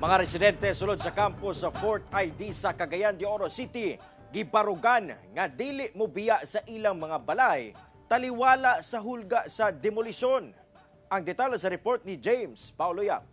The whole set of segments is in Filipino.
Mga residente sulod sa campus sa Fort ID sa Cagayan de Oro City, gibarugan nga dili mobiya sa ilang mga balay, taliwala sa hulga sa demolisyon. Ang detalye sa report ni James Paulo Yap.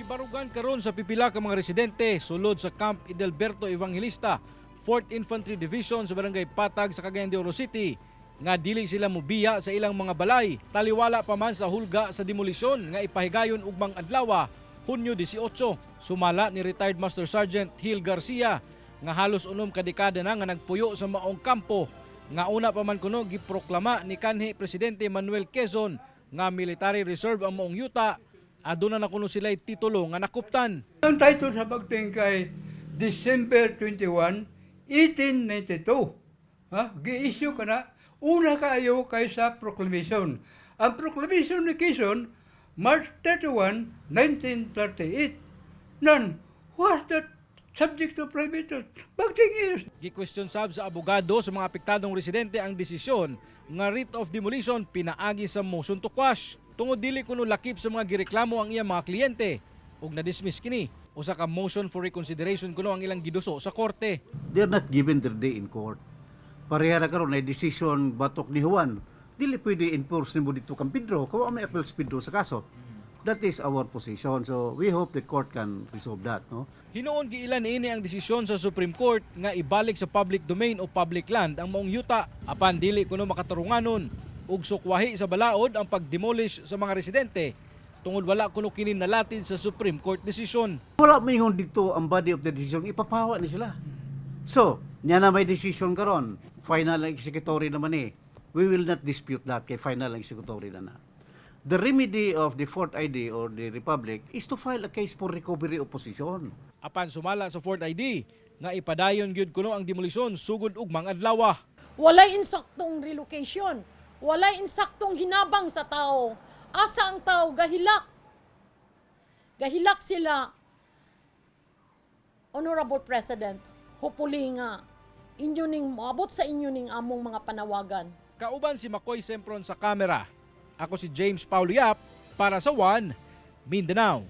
Gibarugan karon sa pipila ka mga residente sulod sa Camp Edelberto Evangelista, 4th Infantry Division sa Barangay Patag sa Cagayan de Oro City nga dili sila mubiya sa ilang mga balay. Taliwala pa man sa hulga sa demolisyon nga ipahigayon ugmang adlaw Hunyo 18. Sumala ni retired Master Sergeant Hill Garcia nga halos unom ka dekada na nga nagpuyo sa maong kampo nga una pa man kuno giproklama ni kanhi presidente Manuel Quezon nga military reserve ang maong yuta aduna na kuno sila'y titulo nga nakuptan. Ang title sa pagting kay December 21, 1892. Ha? Gi-issue ka na. Una kayo kay sa proclamation. Ang proclamation ni Quezon, March 31, 1938. None was that subject to prohibition. Pagting is Gi-question sab sa abogado sa mga apektadong residente ang desisyon nga writ of demolition pinaagi sa motion to quash. Tungod dili kuno lakip sa mga gireklamo ang iyang mga kliyente ug na-dismiss kini. Usa ka motion for reconsideration kuno ang ilang giduso sa korte. they're not given their day in court. Pareha na karon ay decision batok ni Juan. Dili pwede enforce nimo dito kang Pedro. Kung may appeals Pedro sa kaso. That is our position. So we hope the court can resolve that. No? Hinuon giilan niini ang desisyon sa Supreme Court nga ibalik sa public domain o public land ang maong yuta apan dili kuno makatarunganon ug sukwahi sa balaod ang pagdemolish sa mga residente tungod wala kuno kini nalatid sa Supreme Court decision. Wala may ingon dito ang body of the decision. Ipapawa ni sila. So, niya na may decision karon. Final ang executory naman eh. We will not dispute that kay final ang executory na na. The remedy of the fourth ID or the Republic is to file a case for recovery of position. Apan sumala sa Fort ID nga ipadayon gyud kuno ang demolisyon sugod ug mga adlaw. Walay insaktong relocation. Walay insaktong hinabang sa tao. Asa ang tao gahilak. Gahilak sila. Honorable President, hopefully nga inyo ning moabot sa inyo ning among mga panawagan. Kauban si Makoy Sempron sa kamera. Ako si James Paulo Yap para sa One Mindanao.